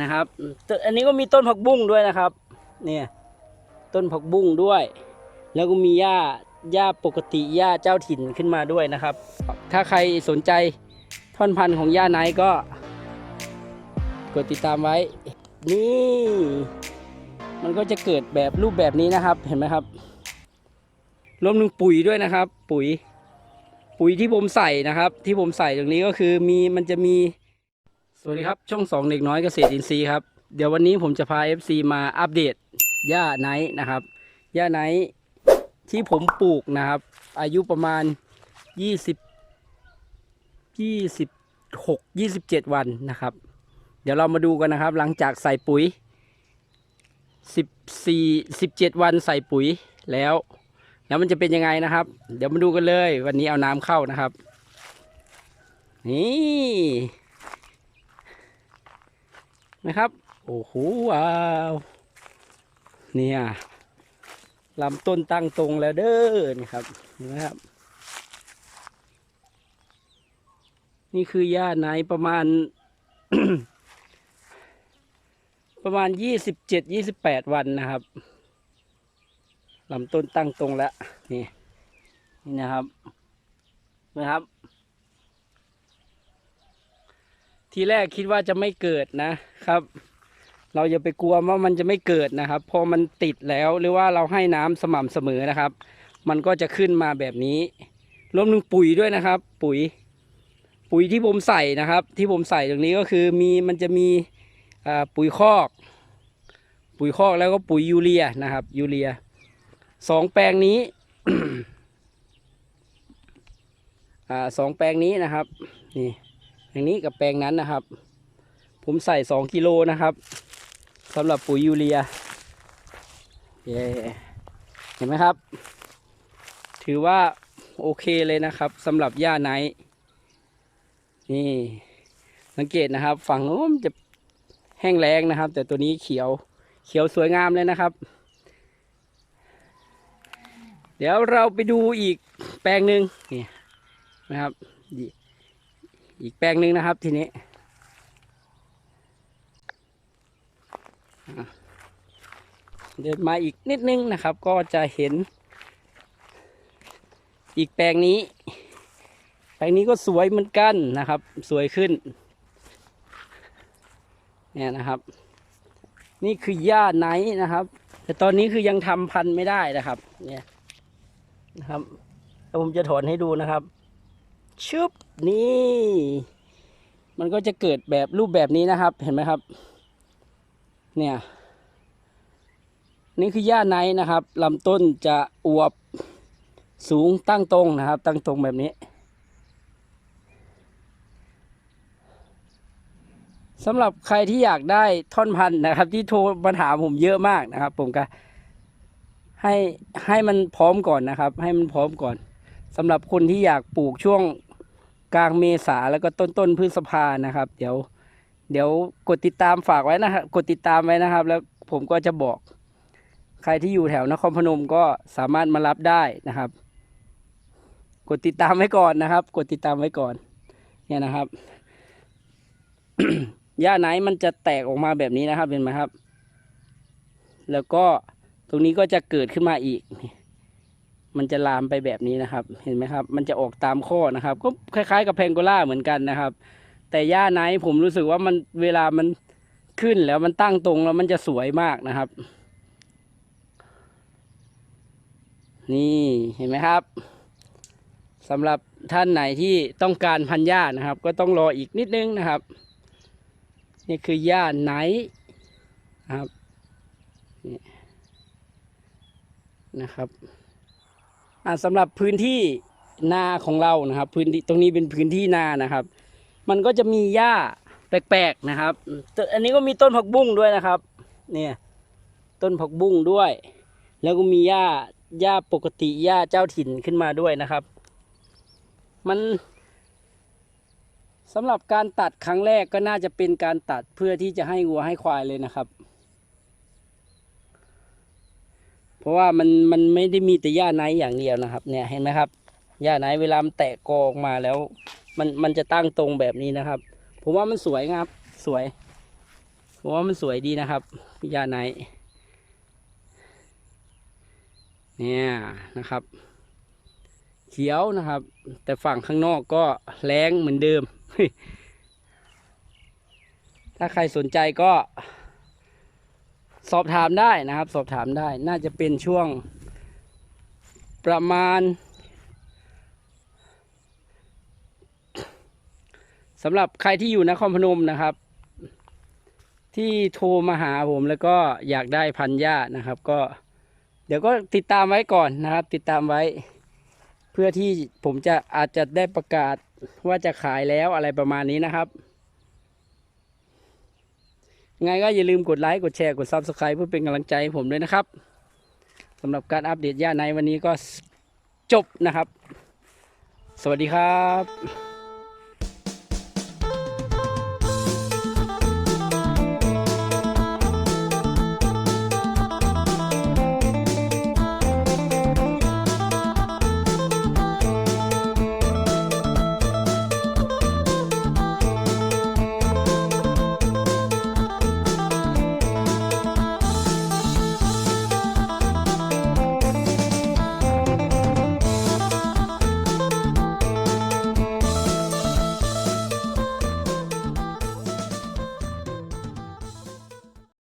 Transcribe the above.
นะครับ อันนี้ก็มีต้นผักบุ้งด้วยนะครับ เนี่ย ต้นผักบุ้งด้วย แล้วก็มีหญ้าหญ้าปกติหญ้าเจ้าถิ่นขึ้นมาด้วยนะครับ ถ้าใครสนใจท่อนพันธุ์ของหญ้าไนก็ กดติดตามไว้ นี่ มันก็จะเกิดแบบรูปแบบนี้นะครับ เห็นไหมครับรวมถึงปุ๋ยด้วยนะครับ ปุ๋ย ปุ๋ยที่ผมใส่นะครับ ที่ผมใส่ตรงนี้ก็คือมีมันจะมี สวัสดีครับ ช่องสองเด็กน้อยเกษตรอินทรีย์ครับ เดี๋ยววันนี้ผมจะพา FC มาอัปเดตหญ้าไนท์นะครับหญ้าไนท์ที่ผมปลูกนะครับ อายุประมาณ 20 26 27 วันนะครับ เดี๋ยวเรามาดูกันนะครับ หลังจากใส่ปุ๋ย 14 17 วันใส่ปุ๋ยแล้ว แล้วมันจะเป็นยังไงนะครับ เดี๋ยวมาดูกันเลย วันนี้เอาน้ำเข้านะครับ นี่ นะครับ โอ้โหว้าวเนี่ยลำต้นตั้งตรงแล้วเด้อนี่ครับนไหมครับ นี่คือหญ้าไนประมาณ ประมาณยี่สิบเจ็ดยี่สิบแปดวันนะครับลำต้นตั้งตรงแล้วนี่นี่นะครับนะครับ ทีแรกคิดว่าจะไม่เกิดนะครับ เราอย่าไปกลัวว่ามันจะไม่เกิดนะครับ พอมันติดแล้วหรือว่าเราให้น้ำสม่ำเสมอนะครับ มันก็จะขึ้นมาแบบนี้รวมถึงปุ๋ยด้วยนะครับ ปุ๋ย ปุ๋ยที่ผมใส่นะครับ ที่ผมใส่ตรงนี้ก็คือมีมันจะมีปุ๋ยคอก ปุ๋ยคอกแล้วก็ปุ๋ยยูเรียนะครับ ยูเรียสองแปลงนี้อสองแปลงนี้นะครับนี่ แปลงนี้กับแปลงนั้นนะครับ ผมใส่สองกิโลนะครับสำหรับปุ๋ยยูเรียเย้เห็นไหมครับ ถือว่าโอเคเลยนะครับสำหรับหญ้าไนท์นี่สังเกตนะครับ ฝั่งโน้นจะแห้งแล้งนะครับ แต่ตัวนี้เขียวเขียวสวยงามเลยนะครับ เดี๋ยวเราไปดูอีกแปลงหนึ่งนี่นะครับ อีกแปลงหนึ่งนะครับทีนี้ เดินมาอีกนิดนึงนะครับ ก็จะเห็น อีกแปลงนี้ แปลงนี้ก็สวยเหมือนกันนะครับ สวยขึ้น เนี่ยนะครับ นี่คือหญ้าไนท์นะครับ แต่ตอนนี้คือยังทำพันธุ์ไม่ได้นะครับ เนี่ยนะครับผมจะถอนให้ดูนะครับ ชึบนี่ มันก็จะเกิดแบบรูปแบบนี้นะครับ เห็นไหมครับ เนี่ย นี่คือหญ้าไนนะครับลำต้นจะอวบสูงตั้งตรงนะครับ ตั้งตรงแบบนี้สำหรับใครที่อยากได้ท่อนพันธุ์นะครับ ที่โทรมาถามผมเยอะมากนะครับ ผมก็ให้ให้มันพร้อมก่อนนะครับ ให้มันพร้อมก่อนสำหรับคนที่อยากปลูกช่วง กลางเมษาแล้วก็ต้นต้นพฤษภานะครับ เดี๋ยว เดี๋ยวกดติดตามฝากไว้นะครับกดติดตามไว้นะครับ แล้วผมก็จะบอก ใครที่อยู่แถวนครพนมก็สามารถมารับได้นะครับ กดติดตามไว้ก่อนนะครับ กดติดตามไว้ก่อน เนี่ยนะครับหญ้าไหนมันจะแตกออกมาแบบนี้นะครับเห็นไหมครับ แล้วก็ตรงนี้ก็จะเกิดขึ้นมาอีก มันจะลามไปแบบนี้นะครับ เห็นไหมครับ มันจะออกตามข้อนะครับ ก็คล้ายๆ กับแพงโกล่าเหมือนกันนะครับ แต่หญ้าไนท์ผมรู้สึกว่ามันเวลามันขึ้นแล้วมันตั้งตรงแล้วมันจะสวยมากนะครับ นี่เห็นไหมครับสำหรับท่านไหนที่ต้องการพันหญ้านะครับ ก็ต้องรออีกนิดนึงนะครับ นี่คือหญ้าไนท์นะครับนะครับ อ่าสำหรับพื้นที่นาของเรานะครับพื้นที่ตรงนี้เป็นพื้นที่นานะครับ มันก็จะมีหญ้าแปลกๆนะครับต้นอันนี้ก็มีต้นผักบุ้งด้วยนะครับ เนี่ยต้นผักบุ้งด้วย แล้วก็มีหญ้าหญ้าปกติหญ้าเจ้าถิ่นขึ้นมาด้วยนะครับ มันสำหรับการตัดครั้งแรกก็น่าจะเป็นการตัดเพื่อที่จะให้วัวให้ควายเลยนะครับ เพ ราะว่ามันมันไม่ได้มีแต่หญ้าไนอย่างเดียวนะครับ เนี่ยเห็นไหมครับหญ้าไนเวลามันแตกกอออกมาแล้ว มันมันจะตั้งตรงแบบนี้นะครับ ผมว่ามันสวยครับ สวยผมว่ามันสวยดีนะครับหญ้าไนเนี่ยนะครับ เขียวนะครับ แต่ฝั่งข้างนอกก็แรงเหมือนเดิม ถ้าใครสนใจก็ สอบถามได้นะครับ สอบถามได้ น่าจะเป็นช่วงประมาณสำหรับใครที่อยู่นครพนมนะครับ ที่โทรมาหาผมแล้วก็อยากได้พันหญ้านะครับ ก็ เดี๋ยวก็ติดตามไว้ก่อนนะครับ ติดตามไว้ เพื่อที่ผมจะอาจจะได้ประกาศว่าจะขายแล้วอะไรประมาณนี้นะครับ ไงก็อย่าลืมกดไลค์กดแชร์กด Subscribe เพื่อเป็นกำลังใจให้ผมด้วยนะครับสำหรับการอัปเดตย่าในวันนี้ก็จบนะครับ สวัสดีครับ